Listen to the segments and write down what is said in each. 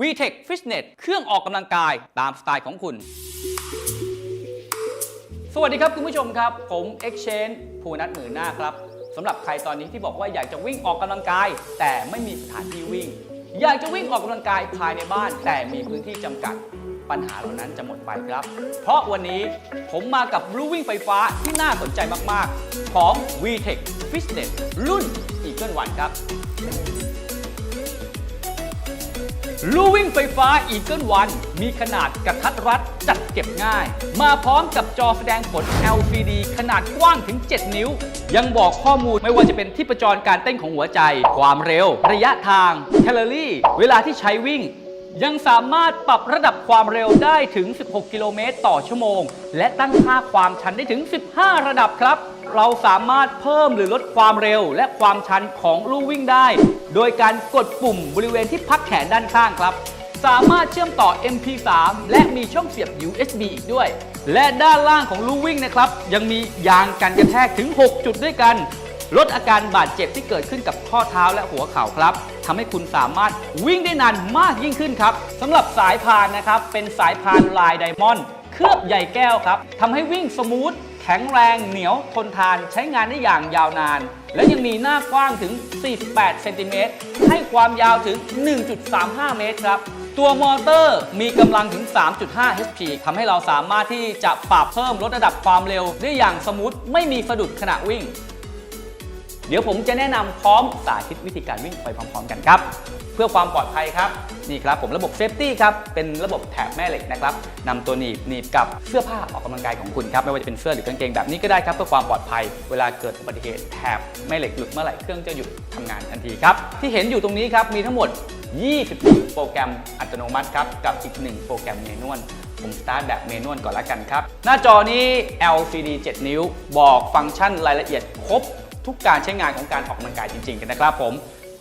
VTech Fitness เครื่องออกกำลังกายตามสไตล์ของคุณ สวัสดีครับคุณผู้ชมครับ ผม Exchange ภูนัทหมื่นหน้าครับสำหรับใครตอนนี้ที่บอกว่าอยากจะวิ่งออกกำลังกาย แต่ไม่มีสถานที่วิ่ง อยากจะวิ่งออกกำลังกายภายในบ้าน แต่มีพื้นที่จำกัดปัญหาเหล่านั้นจะหมดไปครับ เพราะวันนี้ผมมากับลู่วิ่งไฟฟ้าที่น่าสนใจมาก ๆ ของ VTech Fitness รุ่น Eagle One ครับ ลู่วิ่งไฟฟ้าอีเกิลวันมีขนาดกระทัดรัดจัดเก็บง่าย มาพร้อมกับจอแสดงผล LCD ขนาดกว้างถึง 7 นิ้ว ยังบอกข้อมูลไม่ว่าจะเป็นที่ประจรการเต้นของหัวใจ ความเร็ว ระยะทาง แคลอรี่ เวลาที่ใช้วิ่ง ยังสามารถปรับระดับความเร็วได้ถึง 16 กิโลเมตรต่อชั่วโมง และตั้งค่าความชันได้ถึง 15 ระดับครับ เราสามารถเพิ่มหรือลดความเร็วและความชันของลู่วิ่งได้ โดยการกดปุ่มบริเวณที่พักแขนด้านข้างครับ สามารถเชื่อมต่อ MP3 และมีช่องเสียบ USB อีกด้วย และด้านล่างของลู่วิ่งนะครับ ยังมียางกันกระแทกถึง 6 จุดด้วยกัน ลดอาการบาดเจ็บที่เกิดขึ้นกับข้อเท้าและหัวเข่าครับทำให้คุณสามารถวิ่งได้นานมากยิ่งขึ้นครับสำหรับสายพานนะครับ เป็นสายพานลายไดมอนด์เคลือบใยแก้วครับทำให้วิ่งสมูทแข็งแรงเหนียวทนทานใช้งานได้อย่างยาวนาน และยังมีหน้ากว้างถึง 48 เซนติเมตรให้ความยาวถึง 1.35 เมตรครับ ตัวมอเตอร์มีกำลังถึง 3.5 HP ทำให้เราสามารถที่จะปรับเพิ่มลดระดับความเร็วได้อย่างสมูทไม่มีสะดุดขณะวิ่ง เดี๋ยวผมจะแนะนำพร้อมสาธิตวิธีการวิ่งไปพร้อม ๆ กันครับ เพื่อความปลอดภัยครับนี่ครับผมระบบเซฟตี้ครับเป็นระบบแถบแม่เหล็กนะครับนำตัวหนีบหนีบกับเสื้อผ้าออกกำลังกายของคุณครับไม่ว่าจะเป็นเสื้อหรือกางเกงแบบนี้ก็ได้ครับเพื่อความปลอดภัย เวลาเกิดอุบัติเหตุแถบแม่เหล็กหลุดเมื่อไหร่เครื่องจะหยุดทำงานทันทีครับที่เห็นอยู่ตรงนี้ครับมีทั้งหมด 24 โปรแกรมอัตโนมัติครับกับอีกหนึ่งโปรแกรมเมนวลผมสตาร์ทแบบเมนวลก่อนละกันครับ หน้าจอนี้ LCD 7 นิ้ว บอกฟังก์ชันรายละเอียดครบ ทุกการใช้งานของการออกกำลังกายจริงๆกันนะครับผม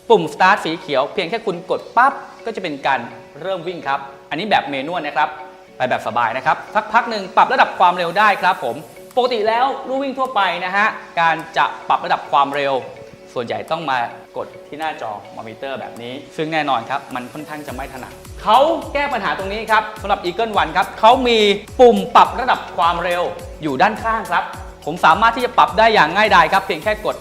ปุ่ม start สีเขียวเพียงแค่คุณกดปั๊บก็จะเป็นการเริ่มวิ่งครับ อันนี้แบบเมนวลนะครับ ไปแบบสบายนะครับสักพักหนึ่งปรับระดับความเร็วได้ครับผม ปกติแล้วลู่วิ่งทั่วไปนะฮะการจะปรับระดับความเร็ว ส่วนใหญ่ต้องมากดที่หน้าจอมอนิเตอร์แบบนี้ ซึ่งแน่นอนครับมันค่อนข้างจะไม่ถนัดเขาแก้ปัญหาตรงนี้ครับสำหรับ Eagle One ครับเขามีปุ่มปรับระดับความเร็วอยู่ด้านข้างครับ ผมสามารถที่จะปรับได้อย่างง่ายดายครับ เพียงแค่กด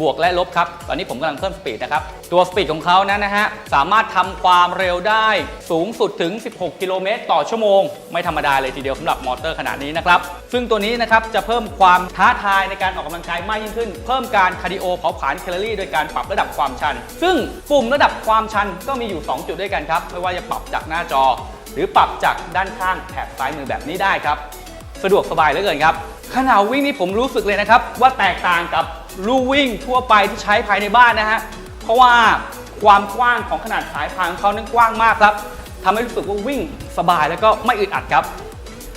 บวกและลบครับ ตอนนี้ผมกำลังเพิ่มสปีดนะครับ ตัวสปีดของเขานั้นนะฮะ สามารถทำความเร็วได้สูงสุดถึง 16 กิโลเมตรต่อชั่วโมง ไม่ธรรมดาเลยทีเดียวสำหรับมอเตอร์ขนาดนี้นะครับ ซึ่งตัวนี้นะครับจะเพิ่มความท้าทายในการออกกำลังกายมากยิ่งขึ้น เพิ่มการคาร์ดิโอเผาผลาญแคลอรี่โดยการปรับระดับความชัน ซึ่งปุ่มระดับความชันก็มีอยู่ 2 จุดด้วยกันครับ ไม่ว่าจะปรับจากหน้าจอ หรือปรับจากด้านข้างแถบซ้ายมือแบบนี้ได้ครับ สะดวกสบายเหลือเกินครับ ขณะวิ่งนี่ผมรู้สึกเลยนะครับ ว่าแตกต่างกับลู่วิ่งทั่วไปที่ใช้ภายในบ้านนะฮะเพราะว่าความกว้างของขนาดสายพานของเขานั้นกว้างมากครับทำให้รู้สึกว่าวิ่งสบายแล้วก็ไม่อึดอัดครับ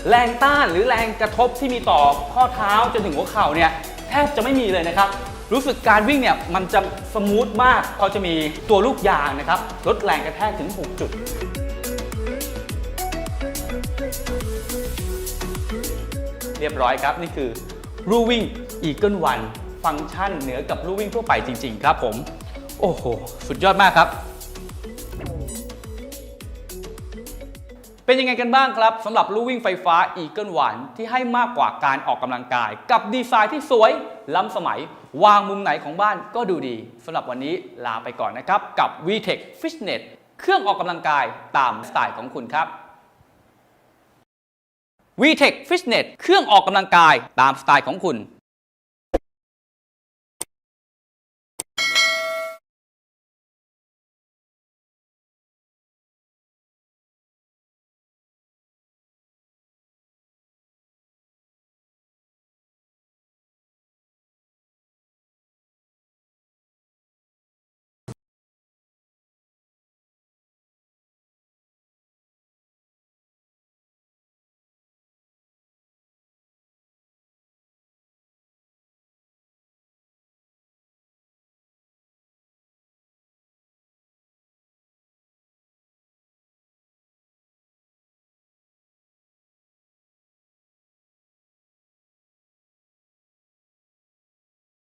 แรงต้านหรือแรงกระทบที่มีต่อข้อเท้าจนถึงหัวเข่าเนี่ยแทบจะไม่มีเลยนะครับ รู้สึกการวิ่งเนี่ยมันจะสมูทมากเขาจะมีตัวลูกยางนะครับลดแรงกระแทกถึง 6 จุด เรียบร้อยครับ นี่คือรูวิ่ง Eagle One ฟังก์ชันเหนือกับรูวิ่งทั่วไปจริง ๆ ครับผม โอ้โห สุดยอดมากครับ เป็นยังไงกันบ้างครับสำหรับลู่วิ่งไฟฟ้า Eagle One ที่ให้มากกว่าการออกกำลังกาย กับดีไซน์ที่สวย ล้ำสมัย วางมุมไหนของบ้านก็ดูดีสำหรับวันนี้ลาไปก่อนนะครับ กับ VTech Fitness เครื่องออกกำลังกายตามสไตล์ของคุณครับ VTech Fitness เครื่องออกกำลังกายตามสไตล์ของคุณ